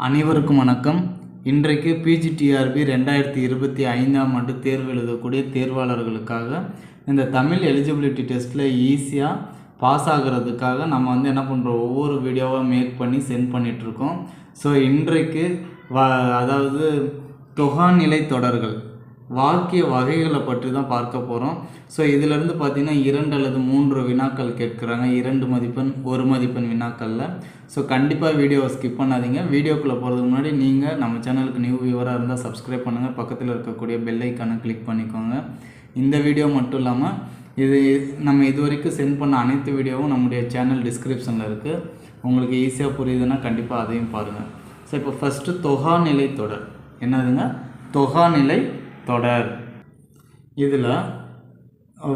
அனைவருக்கும் வணக்கம். இன்றைக்கு பிஜிடிஆர்பி ரெண்டாயிரத்தி இருபத்தி ஐந்தாம் ஆண்டு தேர்வு எழுதக்கூடிய தேர்வாளர்களுக்காக இந்த தமிழ் எலிஜிபிலிட்டி டெஸ்ட்டில் ஈஸியாக பாஸ் ஆகிறதுக்காக நம்ம வந்து என்ன பண்ணுறோம் ஒவ்வொரு வீடியோவாக மேக் பண்ணி சென்ட் பண்ணிகிட்ருக்கோம் ஸோ இன்றைக்கு வ அதாவது தொகாநிலை தொடர்கள் வாக்கிய வகைகளை பற்றி தான் பார்க்க போகிறோம் ஸோ இதிலிருந்து பார்த்தீங்கன்னா இரண்டு அல்லது மூன்று வினாக்கள் கேட்குறாங்க. இரண்டு மதிப்பெண் ஒரு மதிப்பெண் வினாக்களில். ஸோ கண்டிப்பாக வீடியோவை ஸ்கிப் பண்ணாதீங்க. வீடியோக்குள்ளே போகிறதுக்கு முன்னாடி நீங்கள் நம்ம சேனலுக்கு நியூ வியூவராக இருந்தால் சப்ஸ்கிரைப் பண்ணுங்கள் பக்கத்தில் இருக்கக்கூடிய பெல் ஐக்கானை கிளிக் பண்ணிக்கோங்க. இந்த வீடியோ மட்டும் இல்லாமல் இது நம்ம இது வரைக்கும் சென்ட் பண்ண அனைத்து வீடியோவும் நம்முடைய சேனல் டிஸ்கிரிப்ஷனில் இருக்குது உங்களுக்கு ஈஸியாக புரியுதுன்னா கண்டிப்பாக அதையும் பாருங்கள் ஸோ இப்போ ஃபஸ்ட்டு தொகாநிலை தொடர். என்னதுங்க? தொகாநிலை தொடர். இதில்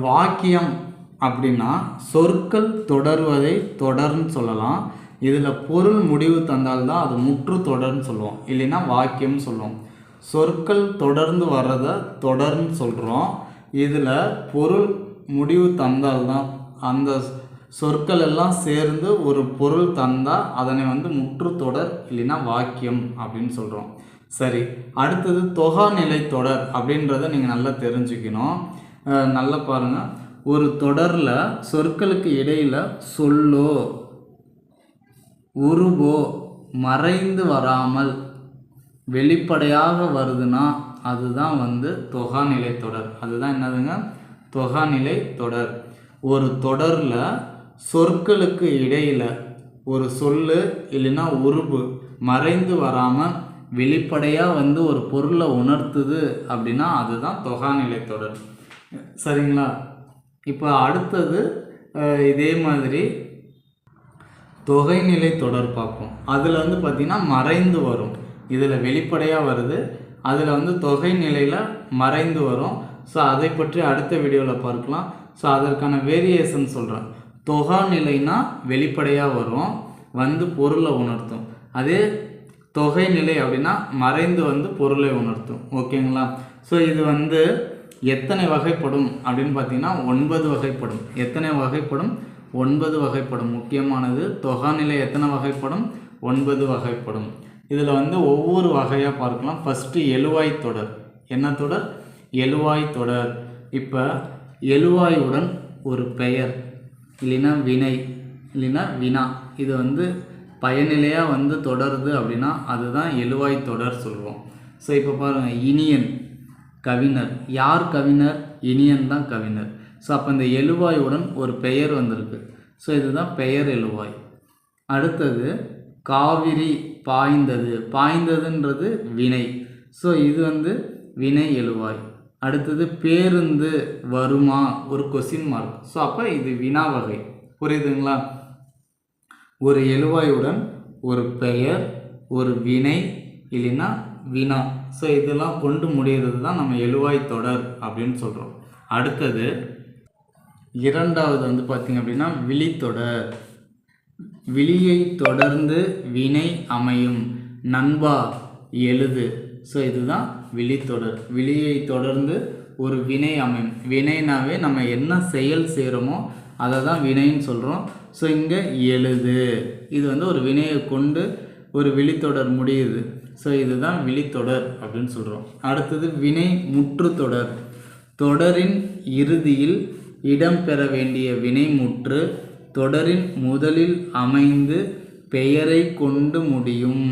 வாக்கியம் அப்படின்னா சொற்கள் தொடர்வதை தொடர்னு சொல்லலாம். இதில் பொருள் முடிவு தந்தால்தான் அது முற்று தொடர்னு சொல்லுவோம். இல்லைன்னா வாக்கியம்னு சொல்லுவோம். சொற்கள் தொடர்ந்து வர்றதை தொடர்ன்னு சொல்கிறோம் இதில் பொருள் முடிவு தந்தால்தான் அந்த சொற்கள் எல்லாம் சேர்ந்து ஒரு பொருள் தந்தால் அதனை வந்து முற்று தொடர் இல்லைன்னா வாக்கியம் அப்படின்னு சொல்கிறோம் சரி அடுத்தது தொகாநிலை தொடர் அப்படின்றத நீங்கள் நல்லா தெரிஞ்சுக்கணும். நல்லா பாருங்கள் ஒரு தொடரில் சொற்களுக்கு இடையில் சொல்லோ உருவோ மறைந்து வராமல் வெளிப்படையாக வருதுன்னா அதுதான் வந்து தொகாநிலை தொடர். அதுதான் என்னதுங்க? தொகாநிலை தொடர். ஒரு தொடரில் சொற்களுக்கு இடையில் ஒரு சொல்லு இல்லைன்னா உருவு மறைந்து வராமல் வெளிப்படையாக வந்து ஒரு பொருளை உணர்த்துது அப்படின்னா அதுதான் தொகாநிலை தொடர். சரிங்களா? இப்போ அடுத்தது இதே மாதிரி தொகைநிலை தொடர் பார்ப்போம். அதில் வந்து பார்த்திங்கன்னா மறைந்து வரும். இதில் வெளிப்படையாக வருது. அதில் வந்து தொகை நிலையில் மறைந்து வரும். ஸோ அதை பற்றி அடுத்த வீடியோவில் பார்க்கலாம். ஸோ அதற்கான வேரியேஷன் சொல்கிறேன் தொகா நிலைனா வெளிப்படையாக வரும். வந்து பொருளை உணர்த்தும். அதே தொகை நிலை அப்படின்னா மறைந்து வந்து பொருளை உணர்த்தும். ஓகேங்களா ஸோ இது வந்து எத்தனை வகைப்படும் அப்படின்னு பார்த்தீங்கன்னா ஒன்பது வகைப்படும். எத்தனை வகைப்படும்? ஒன்பது வகைப்படும். முக்கியமானது தொகாநிலை எத்தனை வகைப்படும்? ஒன்பது வகைப்படும். இதில் வந்து ஒவ்வொரு வகையாக பார்க்கலாம். ஃபஸ்ட்டு எழுவாய் தொடர். என்ன தொடர்? எழுவாய் தொடர். இப்போ எழுவாயுடன் ஒரு பெயர். இல்லைன்னா வினை. இல்லைன்னா வினா. இது வந்து பயனிலையாக வந்து தொடருது அப்படின்னா அதுதான் எழுவாய் தொடர் சொல்கிறோம் ஸோ இப்போ பாருங்கள் இனியன் கவிஞர். யார் கவிஞர்? இனியன் தான் கவிஞர். ஸோ அப்போ இந்த எழுவாயுடன் ஒரு பெயர் வந்திருக்கு. ஸோ இதுதான் பெயர் எழுவாய். அடுத்தது காவிரி பாய்ந்தது. பாய்ந்ததுன்றது வினை. ஸோ இது வந்து வினை எழுவாய். அடுத்தது பேருந்து வருமா? ஒரு கொஸ்டின் மார்க் ஸோ அப்போ இது வினா வகை. புரியுதுங்களா? ஒரு எழுவாயுடன் ஒரு பெயர் ஒரு வினை இல்லைன்னா வினா. ஸோ இதெல்லாம் கொண்டு முடிகிறது தான் நம்ம எழுவாய் தொடர் அப்படின்னு சொல்கிறோம் அடுத்தது இரண்டாவது வந்து பார்த்திங்க அப்படின்னா விழித்தொடர். விழியை தொடர்ந்து வினை அமையும். நண்பா எழுது. ஸோ இதுதான் விழித்தொடர். விழியை தொடர்ந்து ஒரு வினை அமையும். வினைனாவே நம்ம என்ன செயல் செய்கிறோமோ அதை தான் வினைன்னு சொல்கிறோம் ஸோ இங்கே எழுது. இது வந்து ஒரு வினையை கொண்டு ஒரு விழித்தொடர் முடியுது. ஸோ இதுதான் விழித்தொடர் அப்படின்னு சொல்கிறோம் அடுத்தது வினை முற்றுத்தொடர். தொடரின் இறுதியில் இடம்பெற வேண்டிய வினைமுற்று தொடரின் முதலில் அமைந்து பெயரை கொண்டு முடியும்.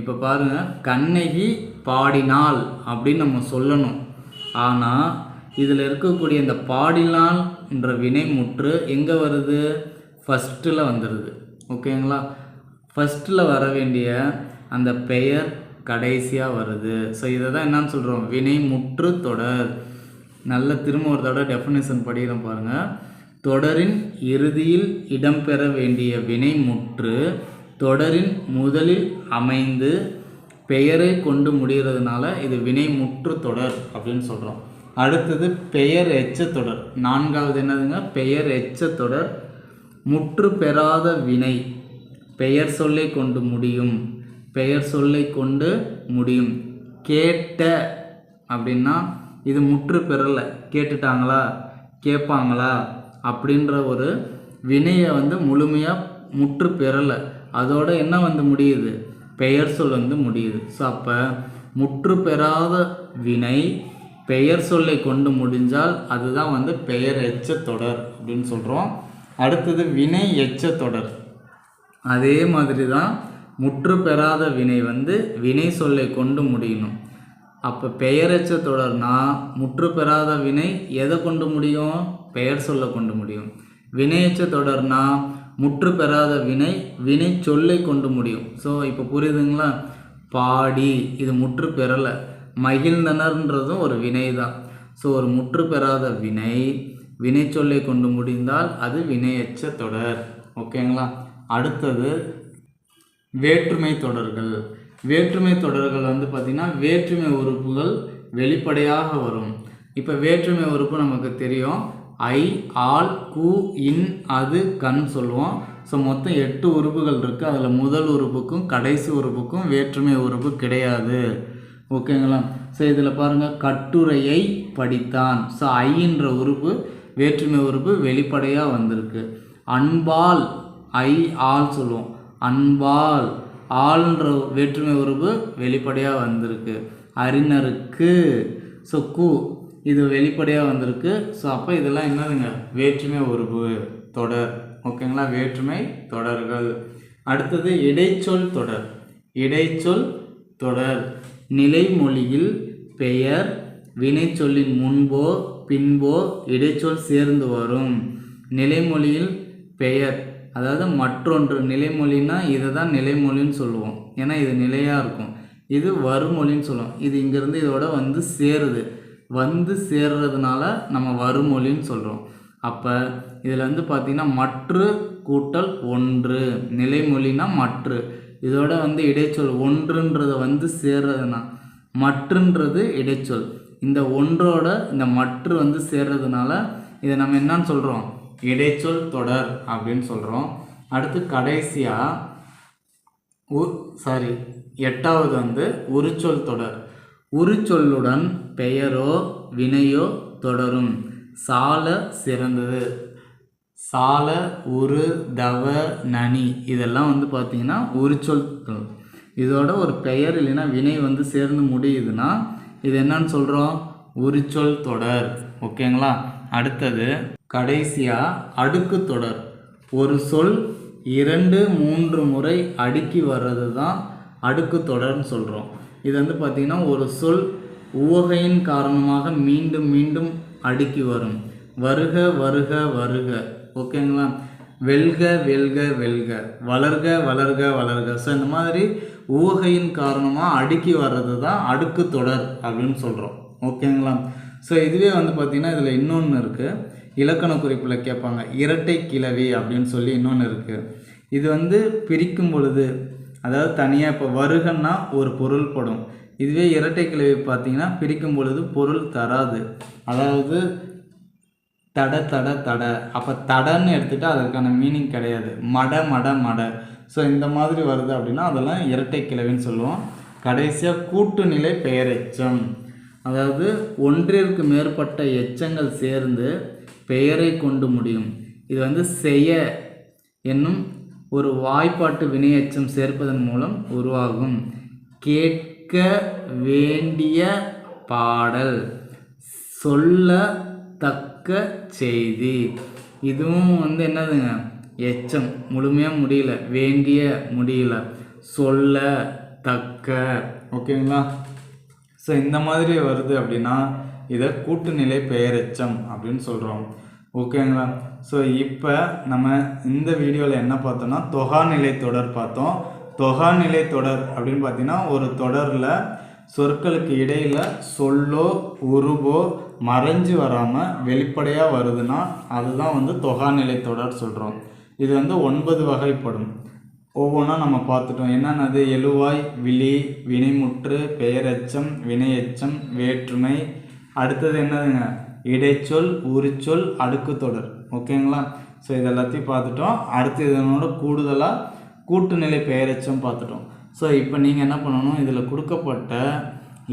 இப்போ பாருங்கள் கண்ணகி பாடினாள் அப்படின்னு நம்ம சொல்லணும். ஆனால் இதில் இருக்கக்கூடிய இந்த பாடினால் என்ற வினைமுற்று எங்கே வருது? ஃபஸ்ட்டில் வந்துடுது ஓகேங்களா? ஃபஸ்ட்டில் வர வேண்டிய அந்த பெயர் கடைசியாக வருது. ஸோ இதை தான் என்னன்னு சொல்கிறோம் வினைமுற்று தொடர். நல்ல திரும்ப ஒரு தடவை டெஃபினேஷன் படிக்கிறோம் பாருங்கள் தொடரின் இறுதியில் இடம்பெற வேண்டிய வினைமுற்று தொடரின் முதலில் அமைந்து பெயரை கொண்டு முடிகிறதுனால இது வினைமுற்று தொடர் அப்படின்னு சொல்கிறோம் அடுத்தது பெயர் எச்சத்தொடர் நான்காவது என்னதுங்க? பெயர் எச்சத்தொடர் முற்று பெறாத வினை. பெயர் சொல்லை கொண்டு முடியும். பெயர் சொல்லை கொண்டு முடியும். கேட்ட அப்படின்னா இது முற்று பெறலை. கேட்டுட்டாங்களா? கேட்பாங்களா? அப்படின்ற ஒரு வினையை வந்து முழுமையாக முற்று பெறலை. அதோட என்ன வந்து முடியுது? பெயர் சொல் வந்து முடியுது. ஸோ அப்போ முற்று பெறாத வினை பெயர் சொல்லை கொண்டு முடிஞ்சால் அதுதான் வந்து பெயர் எச்ச தொடர் அப்படின்னு சொல்கிறோம் அடுத்தது வினை எச்ச தொடர். அதே மாதிரி தான் முற்று பெறாத வினை வந்து வினை சொல்லை கொண்டு முடியணும். அப்போ பெயரெச்ச தொடர்னா முற்று பெறாத வினை எதை கொண்டு முடியும்? பெயர் சொல்ல கொண்டு முடியும். வினையச்ச தொடர்னா முற்று பெறாத வினை வினை சொல்லை கொண்டு முடியும். ஸோ இப்போ புரியுதுங்களா? பாடி இது முற்று பெறலை. மகிழ்ந்தனர்ன்றதும் ஒரு வினை தான் ஸோ ஒரு முற்று பெறாத வினை வினை சொல்லை கொண்டு முடிந்தால் அது வினையச்ச தொடர். ஓகேங்களா அடுத்தது வேற்றுமை தொடர்கள். வேற்றுமை தொடர்கள் வந்து பார்த்திங்கன்னா வேற்றுமை உறுப்புகள் வெளிப்படையாக வரும். இப்போ வேற்றுமை உறுப்பு நமக்கு தெரியும். ஐ ஆல் கு இன் அது கண் சொல்லுவோம். ஸோ மொத்தம் எட்டு உறுப்புகள் இருக்குது அதில் முதல் உறுப்புக்கும் கடைசி உறுப்புக்கும் வேற்றுமை உறுப்பு கிடையாது. ஓகேங்களா? ஸோ இதில் பாருங்கள் கட்டுரையை படித்தான். ஸோ ஐன்ற உறுப்பு வேற்றுமை உறுப்பு வெளிப்படையாக வந்திருக்கு. அன்பால் ஐ ஆல் சொல்லுவோம். அன்பால் ஆள்ன்ற வேற்றுமை உறுப்பு வெளிப்படையாக வந்திருக்கு. அறிஞருக்கு ஸோ கு இது வெளிப்படையாக வந்திருக்கு. ஸோ அப்போ இதெல்லாம் என்னதுங்க? வேற்றுமை உறுப்பு தொடர். ஓகேங்களா? வேற்றுமை தொடர்கள். அடுத்தது இடைச்சொல் தொடர். இடைச்சொல் தொடர். நிலைமொழியில் பெயர் வினைச்சொல்லின் முன்போ பின்போ இடைச்சொல் சேர்ந்து வரும். நிலைமொழியில் பெயர் அதாவது மற்றொன்று. நிலைமொழின்னா இதை தான் நிலைமொழின்னு சொல்லுவோம். ஏன்னா இது நிலையாக இருக்கும். இது வருமொழின்னு சொல்லுவோம். இது இங்கேருந்து இதோட வந்து சேருது. வந்து சேர்றதுனால நம்ம வருமொழின்னு சொல்கிறோம் அப்போ இதில் வந்து பார்த்திங்கன்னா மற்று கூட்டல் ஒன்று. நிலைமொழினா மற்று. இதோட வந்து இடைச்சொல் ஒன்றுன்றதை வந்து சேர்றதுனா மற்றுன்றது இடைச்சொல். இந்த ஒன்றோட இந்த மற்று வந்து சேர்றதுனால இதை நம்ம என்னன்னு சொல்கிறோம் இடைச்சொல் தொடர் அப்படின்னு சொல்கிறோம் அடுத்து கடைசியாக உ சாரி எட்டாவது வந்து உரிச்சொல் தொடர். உரிச்சொல்லுடன் பெயரோ வினையோ தொடரும். சால சிறந்தது. சால உரு தவ நனி. இதெல்லாம் வந்து பார்த்திங்கன்னா உரிச்சொல் இதோட ஒரு பெயர் இல்லைன்னா வினை வந்து சேர்ந்து முடியுதுன்னா இது என்னன்னு சொல்கிறோம் உரிச்சொல் தொடர். ஓகேங்களா அடுத்தது கடைசியாக அடுக்கு தொடர். ஒரு சொல் இரண்டு மூன்று முறை அடுக்கி வர்றது தான் அடுக்கு தொடர்னு சொல்கிறோம் இது வந்து பார்த்திங்கன்னா ஒரு சொல் உவகையின் காரணமாக மீண்டும் மீண்டும் அடுக்கி வரும். வருக வருக வருக. ஓகேங்களா? வெல்க வெல்க வெல்க. வளர்க வளர்க வளர்க. ஸோ இந்த மாதிரி ஊகையின் காரணமாக அடுக்கி வர்றது தான் அடுக்கு தொடர் அப்படின்னு சொல்கிறோம் ஓகேங்களா? ஸோ இதுவே வந்து பார்த்திங்கன்னா இதில் இன்னொன்று இருக்குது இலக்கண குறிப்பில் கேட்பாங்க இரட்டை கிளவி அப்படின்னு சொல்லி இன்னொன்று இருக்குது இது வந்து பிரிக்கும் பொழுது அதாவது தனியாக இப்போ வருகன்னா ஒரு பொருள் படும். இதுவே இரட்டை கிளவி பார்த்திங்கன்னா பிரிக்கும் பொழுது பொருள் தராது. அதாவது தட தட தட. அப்போ தடன்னு எடுத்துகிட்டா அதற்கான மீனிங் கிடையாது. மட மட மட. ஸோ இந்த மாதிரி வருது அப்படின்னா அதெல்லாம் இரட்டை கிளவின்னு சொல்லுவோம். கடைசியாக கூட்டுநிலை பெயரெச்சம் அதாவது ஒன்றிற்கு மேற்பட்ட எச்சங்கள் சேர்ந்து பெயரை கொண்டு முடியும். இது வந்து செய்ய என்னும் ஒரு வாய்ப்பாட்டு வினையெச்சம் சேர்ப்பதன் மூலம் உருவாகும். கேட்க வேண்டிய பாடல். தக்க செய்தி. இதுவும் வந்து என்னதுங்க? எச்சம். முழுமையாக முடியல. வேண்டிய முடியல. சொல்ல தக்க. ஓகேங்களா? ஸோ இந்த மாதிரி வருது அப்படின்னா இதை கூட்டுநிலை பெயரெச்சம் அப்படின்னு சொல்கிறோம் ஓகேங்களா? ஸோ இப்போ நம்ம இந்த வீடியோவில் என்ன பார்த்தோம்னா தொகாநிலை தொடர் பார்த்தோம். தொகாநிலை தொடர் அப்படின்னு பார்த்தீங்கன்னா ஒரு தொடரில் சொற்களுக்கு இடையில் சொல்லோ உருவோ மறைஞ்சு வராமல் வெளிப்படையாக வருதுன்னா அதுதான் வந்து தொகாநிலை தொடர் சொல்கிறோம் இது வந்து ஒன்பது வகைப்படும். ஒவ்வொன்றா நம்ம பார்த்துட்டோம். என்னென்னது? எழுவாய் விழி வினைமுற்று பெயரச்சம் வினையச்சம் வேற்றுமை. அடுத்தது என்னதுங்க? இடைச்சொல் உரிச்சொல் அடுக்கு தொடர். ஓகேங்களா? ஸோ இது எல்லாத்தையும் பார்த்துட்டோம். அடுத்து இதனோட கூடுதலாக கூட்டுநிலை பெயரச்சம் பார்த்துட்டோம். ஸோ இப்போ நீங்கள் என்ன பண்ணணும்? இதில் கொடுக்கப்பட்ட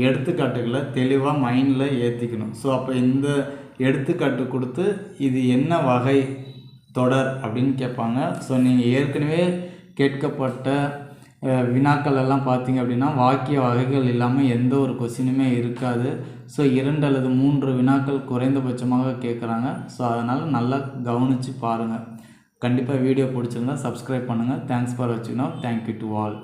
எடுத்துக்காட்டுகளை தெளிவாக மைண்டில் ஏற்றிக்கணும் ஸோ அப்போ இந்த எடுத்துக்காட்டு கொடுத்து இது என்ன வகை தொடர் அப்படின்னு கேட்பாங்க. ஸோ நீங்கள் ஏற்கனவே கேட்கப்பட்ட வினாக்கள் எல்லாம் பார்த்தீங்க அப்படின்னா வாக்கிய வகைகள் இல்லாமல் எந்த ஒரு கொஸ்டினுமே இருக்காது. ஸோ இரண்டு அல்லது மூன்று வினாக்கள் குறைந்தபட்சமாக கேட்குறாங்க. ஸோ அதனால் நல்லா கவனித்து பாருங்கள் கண்டிப்பாக வீடியோ பிடிச்சிருந்தா சப்ஸ்கிரைப் பண்ணுங்கள் தேங்க்ஸ் ஃபார் வாட்சிங் no thank you to all